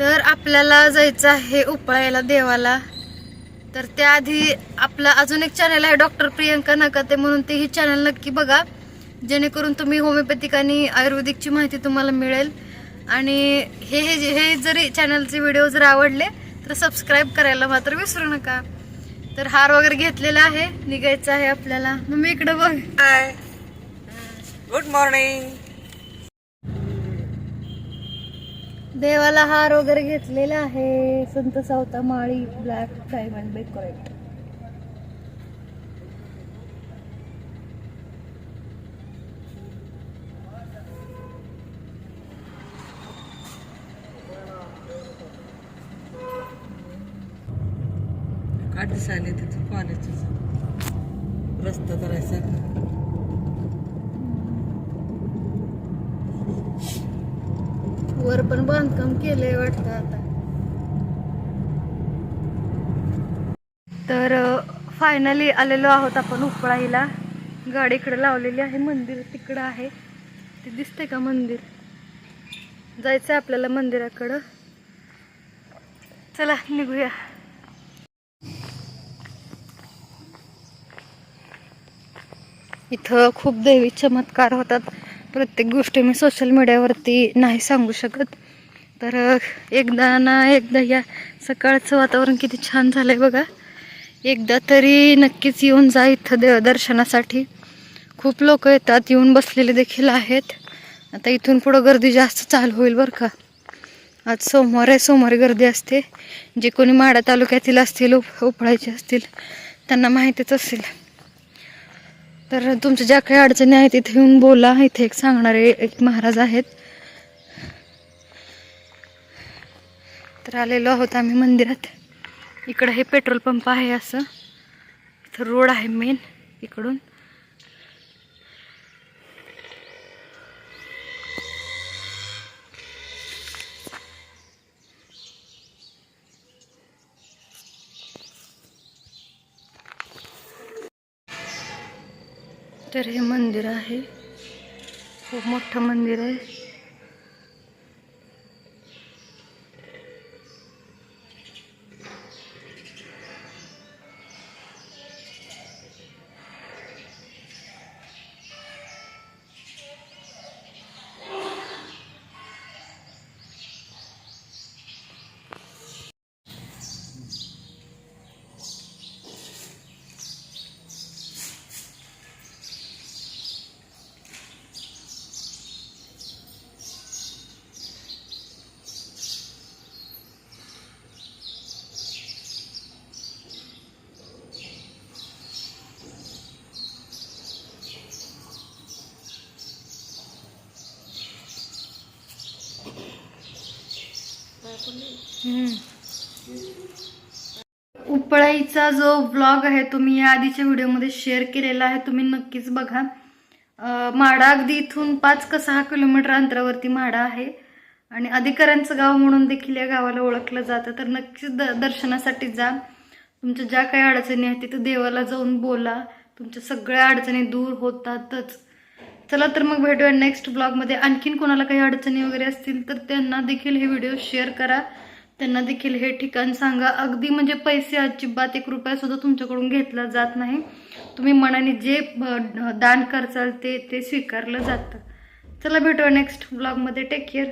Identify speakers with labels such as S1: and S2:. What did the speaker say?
S1: तर आपल्याला जायचं आहे उपायाला देवाला. तर त्याआधी आपला अजून एक चॅनल आहे डॉक्टर प्रियंका नकाते म्हणून तेही चॅनल नक्की बघा. जेणेकरून तुम्ही होमिओपॅथिक आणि आयुर्वेदिकची माहिती तुम्हाला मिळेल. आणि हे हे हे जरी चॅनलचे व्हिडिओ जर आवडले तर सबस्क्राईब करायला मात्र विसरू नका. तर हार वगैरे घेतलेला आहे निघायचं आहे आपल्याला. मग मी इकडे बघ.
S2: गुड मॉर्निंग
S1: देवाला हार वगैरे घेतलेला आहे. Sant Savata Mali black diamond decorate
S2: आठ दिवसाने तिथं कॉलेजचं रस्ता करायचा
S1: वर पण बांधकाम केलंय वाटतं आता. तर फायनली आलेलो आहोत आपण उपळाईला. गाडी इकडे लावलेली आहे मंदिर तिकडं आहे. ते दिसतंय का मंदिर? जायचंय आपल्याला मंदिराकडं. चला निघूया. इथं खूप दैवी चमत्कार होतात. प्रत्येक गोष्ट मी सोशल मीडियावरती नाही सांगू शकत. तर एकदा ना एकदा या सकाळचं वातावरण किती छान झालं आहे बघा. एकदा तरी नक्कीच येऊन जा इथं देव दर्शनासाठी खूप लोक येतात येऊन बसलेले देखील आहेत. आता इथून पुढं गर्दी जास्त चालू होईल बरं का. आज सोमवार आहे सोमवारी गर्दी असते. जे कोणी माडा तालुक्यातील असतील उप उपळायचे असतील त्यांना माहितीच असेल. तर तुमच्या ज्या काही अडचणी आहेत इथे येऊन बोला. इथे एक सांगणारे एक महाराज आहेत. तर आलेलो आहोत आम्ही मंदिरात. इकडं हे पेट्रोल पंप आहे असं. इथं रोड आहे मेन इकडून. तर हे मंदिर आहे. खूप मोठं मंदिर आहे. उपळाईचा जो ब्लॉग आहे तो मी या आधीच्या व्हिडिओमध्ये शेअर केलेला आहे तुम्ही नक्कीच बघा. माडा अगदी इथून पाच का सहा किलोमीटर अंतरावरती माडा आहे. आणि अधिकाऱ्यांचं गाव म्हणून देखील या गावाला ओळखलं जातं. तर नक्कीच द दर्शनासाठी जा. तुमच्या ज्या काही अडचणी आहेत तिथं देवाला जाऊन बोला. तुमच्या सगळ्या अडचणी दूर होतातच. चला तर मग भेटूया नेक्स्ट ब्लॉगमध्ये आणखीन कोणाला काही अडचणी वगैरे असतील तर त्यांना देखील हे व्हिडिओ शेअर करा. त्यांना देखील हे ठिकाण सांगा. अगदी म्हणजे पैसे अजिबात एक रुपया सुद्धा तुमच्याकडून घेतला जात नाही. तुम्ही मनाने जे दान करचाल ते ते स्वीकारलं जातं. चला भेटूया नेक्स्ट ब्लॉगमध्ये टेक केअर